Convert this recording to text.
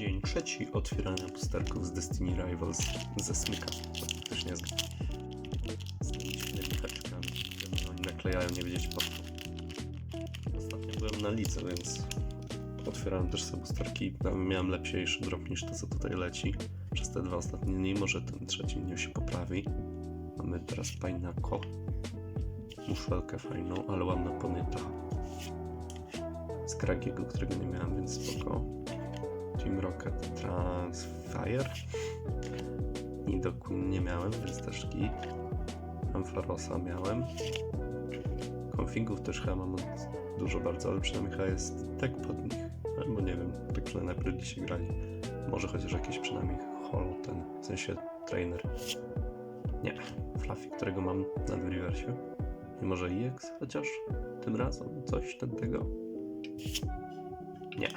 Dzień trzeci otwierania pusterków z Destiny Rivals ze smyka. To też nie jest z tymi dziwnymi haczkami, które oni naklejają, nie wiedzieć po co. Ostatnio byłem na lidze, więc otwierałem też sobie pusterki. Tam Miałem lepszy drop niż to, co tutaj leci. Przez te dwa ostatnie dni, może ten trzeci dniu się poprawi. Mamy teraz Painako. Muszelkę fajną, ale ładna ponyta. Z Kragiego, którego nie miałem, więc spoko. Team Rocket Transfire. Queen nie miałem, więc też git. Ampharosa miałem. Configów też chyba mam dużo bardzo, ale przynajmniej chyba jest tek pod nich. Albo nie wiem, tak przynajmniej najpierw dzisiaj grali. Może chociaż jakiś przynajmniej holo ten, w sensie trainer. Nie, Fluffy, którego mam na Reversie. I może EX chociaż tym razem coś ten tego. Nie.